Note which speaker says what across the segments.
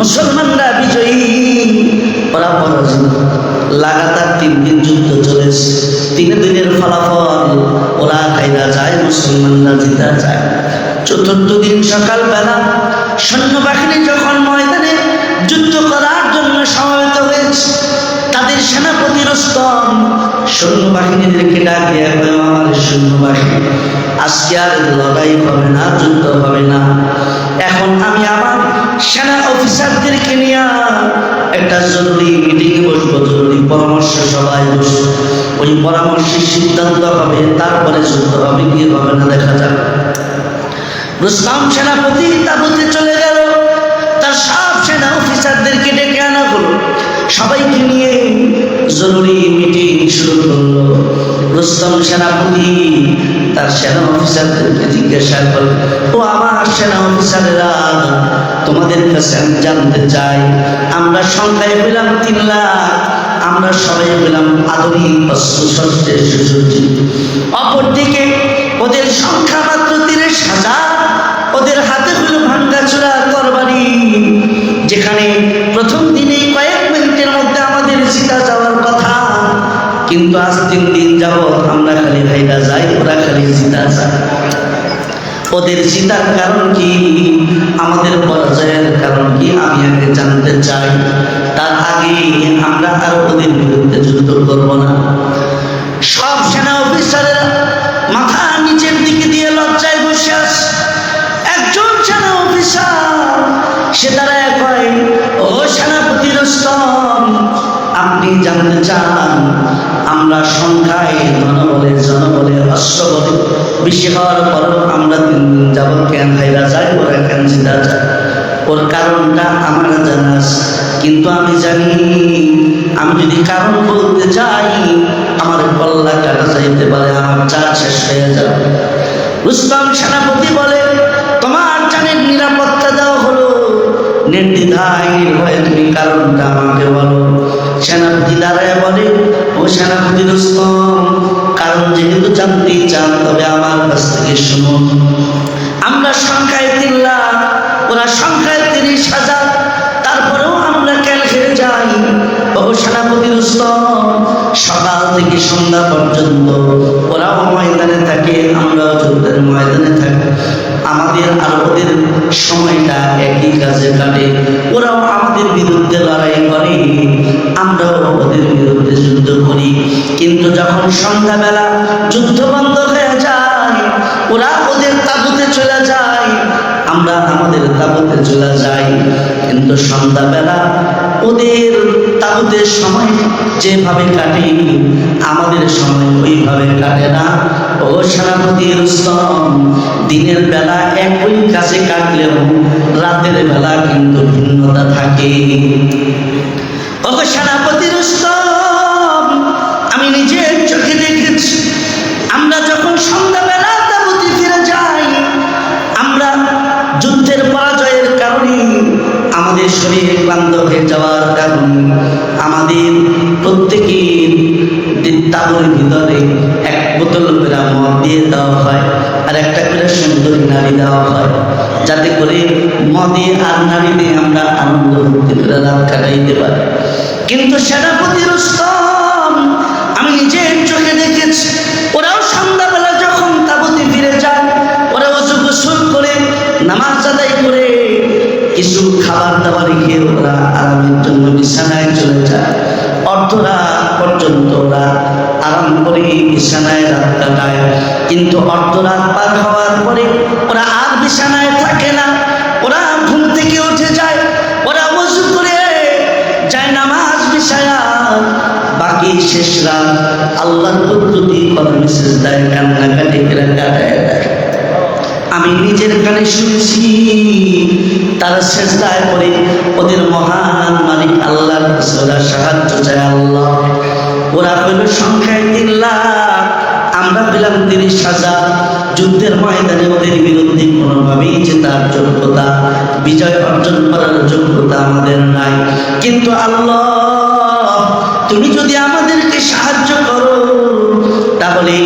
Speaker 1: মুসলমানরা বিজয়ী। ওরা পরাজিত। লাগাতার তিন দিন যুদ্ধ চলেছে। তিন দিনের ফলাফল ওরা খাইরা যায়, মুসলমানরা জিতা যায়। চতুর্থ দিন সকালবেলা সৈন্যবাহিনী যখন ময়দানে যুদ্ধ করার জন্য সমবেত হয়েছে, তাদের সেনাপতি রস্তম সৈন্যবাহিনীদেরকে ডাক দিয়ে আমার সৈন্যবাহিনী, আজকে আর লড়াই হবে না, যুদ্ধ হবে না। এখন আমি আমার সেনা অফিসারদেরকে নিয়ে একটা জরুরি মিটিংয়ে বসবো, জরুরি। পরামর্শ সভায় বসবো। ওই পরামর্শের সিদ্ধান্ত হবে, তারপরে যুদ্ধ হবে, কি হবে না দেখা যাবে রুস্তাম সেনাপতি তাবুতে চলে গেল। তার সব সেনা অফিসারদেরকে ডেকে আনা হলো। সবাইকে নিয়ে জরুরি মিটিং শুরু করল। রুস্তম সেনাপতি তার সেনা অফিসারদেরকে জিজ্ঞাসা করল ও আমার সেনা অফিসারেরা তোমাদের কাছে আমি জানতে চাই। আমরা সংখ্যায় পেলাম তিন লাখ, আমরা সবাই পেলাম আধুনিক অস্ত্র শস্ত্রের অপরদিকে ওদের খালি ভাইরা যাই ওরা খালি জিতা যায়। ওদের জিতার কারণ কি? আমাদের পরাজয়ের কারণ কি? আমি আগে জানতে চাই। তার আগে আমরা আর ওদের বিরুদ্ধে যুদ্ধ করব না। সব সেনা অফিসারেরা মাথা নিচের দিকে দিয়ে লজ্জায় বসে আছে। একজন সেনা অফিসার, সে দাঁড়ায় আপনি জানতে চান, আমরা সংখ্যায় জনবলে অশ্ব বলে বেশি হওয়ার পরও আমরা তিন দিন যাবৎ কেন হাইরা যাই ওরা কেন জিতা যায়? ওর কারণটা আমার জানা। কিন্তু আমি জানি, আমি যদি কারণ বলতে যাই আমার কল্লা কাটা যাইতে পারে, আমার চার শেষ হয়ে যাবে। রুস্তম সেনাপতি বলে, তোমার জানের নিরাপত্তা দেওয়া হলো। নির্দ্বিধায়, নির্ভয়ে তুমি কারণটা আমাকে বলো। সেনাপতি দাঁড়ায় বলে, ও সেনাপতি রুস্তম কারণ যেহেতু জানতেই চান, তবে আমার কাছ থেকে শুনুন। আমরা সংখ্যায় তিন লাখ, ওরা সংখ্যায় তিরিশ হাজার, তারপরেও আমরা কেন হেরে যাই। ও সেনাপতি রুস্তম সকাল থেকে সন্ধ্যা পর্যন্ত ওরাও ময়দানে থাকে, আমরাও যুদ্ধের ময়দানে থাকি। আমাদের আর ওদের সময়টা একই কাজে কাটে। ওরাও আমাদের বিরুদ্ধে লড়াই করে। যুদ্ধ করি। কিন্তু যখন সন্ধ্যাবেলা যুদ্ধ বন্ধ হয়ে যায়, ওরা ওদের তাবুতে চলে যায়, আমরা আমাদের তাবুতে চলে যাই। কিন্তু সন্ধ্যাবেলা ওদের তাবুতের সময় যেভাবে কাটে, আমাদের সময় ওইভাবে কাটে না। ও সেনাপতি রুস্তম, দিনের বেলা একই কাছে কাটলেও রাতের বেলা কিন্তু ভিন্নতা থাকে। ও সেনাপতি রুস্তম আমি নিজের চোখে দেখেছি। আমরা যখন সন্ধ্যাবেলা তাবতি ফিরে যাই, আমরা যুদ্ধের পরাজয়ের কারণে আমাদের শরীর ক্লান্ত হয়ে যাওয়ার কারণে আমাদের প্রত্যেকের তাবুর ভিতরে বোতল করে মদ দিয়ে দেওয়া হয়, আর একটা করে সুন্দরী নারী দেওয়া হয়। যাতে করে মদে আর নারীতে আমরা আনন্দ মুক্তি করে রাত কাটাইতে পারি। কিন্তু সেনাপতি রুস্তম কিন্তু অর্ধরাত পার হওয়ার পরে ওরা আর বিছানায় থাকে না। ওরা ঘুম থেকে উঠে যায়। ওরা অজু করে যায় নামাজ বিছায়া। বাকি শেষ রাত আল্লাহর প্রতি কদমে শেষ দেয় কান্নাকাটি করে কাটায় দেয়। আমি নিজের কানে শুনেছি, তারা শেষদায় করে ওদের মহান মালিক আল্লাহর সাহায্য চায় আল্লাহ। ওরা হইল সংখ্যায় তিন লাখ। আমরা পেলাম তিরিশ হাজার। যুদ্ধের ময়দানে ওদের বিরুদ্ধে কোনোভাবেই জেতার যোগ্যতা, বিজয় অর্জন করার যোগ্যতা আমাদের নাই। কিন্তু আল্লাহ, তুমি যদি আমাদেরকে সাহায্য করো, তাহলে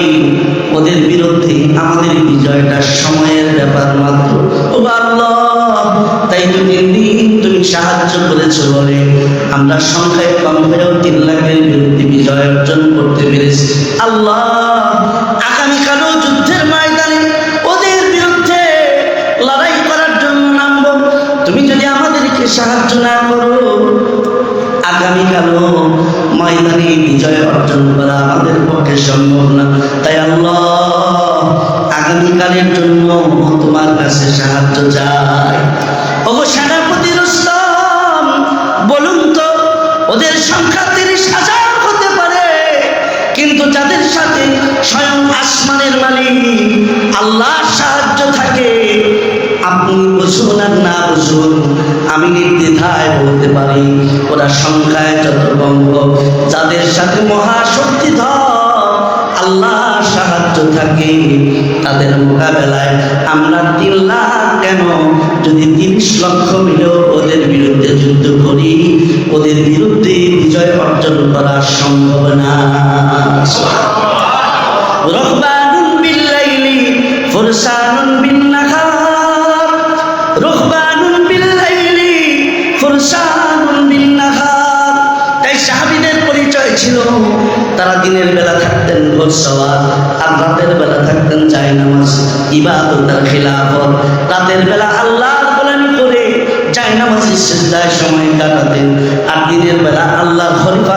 Speaker 1: ওদের বিরুদ্ধে আমাদের বিজয়টা সময়ের ব্যাপার মাত্র। ও তাই তো দিন দিন তুমি সাহায্য করেছ বলে, আমরা সংখ্যায় কম হয়েও তিন লাখের বিরুদ্ধে বিজয় অর্জন করতে পেরেছি। আল্লাহ আগামীকালও যুদ্ধের ময়দানে ওদের বিরুদ্ধে লড়াই করার জন্য নামবো। তুমি যদি আমাদেরকে সাহায্য না করো, আগামীকালও ময়দানে বিজয় অর্জন করা আমাদের পক্ষে সম্ভব না। তাই আল্লাহ, আগামীকালের জন্য তোমার কাছে সাহায্য চাই। ও সেনাপতি রুস্তম বলুন তো, ওদের সংখ্যা তিরিশ হাজার। স্বয়ং আসমানের মালিক। আল্লাহর সাহায্য থাকে। আপনি বুঝুন আর না বুঝুন, আমি নির্দ্বিধায় বলতে পারি, ওরা সংখ্যায় কম যাদের সাথে মহাশক্তিধর আল্লাহ সাহায্য থাকে। তাদের মোকাবেলায় আমরা তিন লাখ কেন? যদি তিরিশ লক্ষ মিলেও ওদের বিরুদ্ধে যুদ্ধ করি, ওদের বিরুদ্ধে বিজয় অর্জন করা সম্ভব না। রহবানুন বিল্লাইলি, ফুরসানুন বিন নাহার রহবানুন বিল্লাইলি, ফুরসানুন বিন নাহার তাই সাহাবীদের পরিচয় ছিল, তারা দিনের বেলা থাকতেন ভোর সওয়ার আর রাতের বেলা থাকতেন চাই নামাজ ইবাদত আর খিলাফত। রাতের বেলা আল্লাহর গোলামি করে চাই নামাজের সিজদায় সময় কাটাতেন, আর দিনের বেলা আল্লাহর খলিফা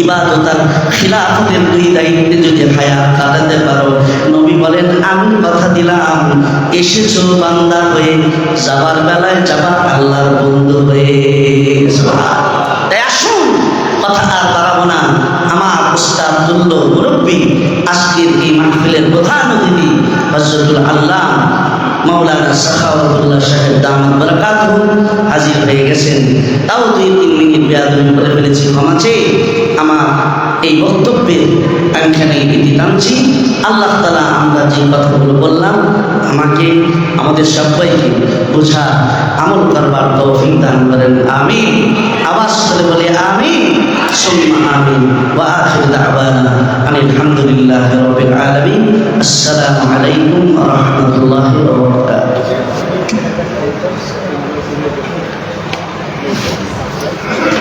Speaker 1: ইবাদত আর খিলাফতের দুই দায়িত্বে যদি হায়াত কাটাতে পারো, নবী বলেন, আমি কথা দিলাম, এসেছ বান্দা হয়ে, যাবার বেলায় যাবা আল্লাহর বন্ধু হয়ে। তাই আসুন, কথা আর বাড়াবো না। আমার উস্তাদ তুল্য মুরব্বী, আজকের এই মাহফিলের প্রধান অতিথি হজরতুল আল্লাহ মাওলানা সাখাওয়াতুল্লাহ সাহেব দামাত বরকাত হাজির হয়ে গেছেন। তাও দুই তিন মিনিট বেয়াদবি করে ফেলেছি, ক্ষমা চেয়ে আমার এই বক্তব্যে আমি এখানে ইতি টানছি আল্লাহ তালা আমরা যে কথাগুলো বললাম, আমাকে, আমাদের সবাইকে বোঝা আমল করবার তৌফিক দান করেন। আমি আওয়াজ করে বলে আমি সুম্মা আমিন। ওয়া আখির দাওয়ানা আনিল হামদুলিল্লাহি রাব্বিল আলামিন। আসসালামু আলাইকুম ওয়া বারাকাতুহু। Thank you.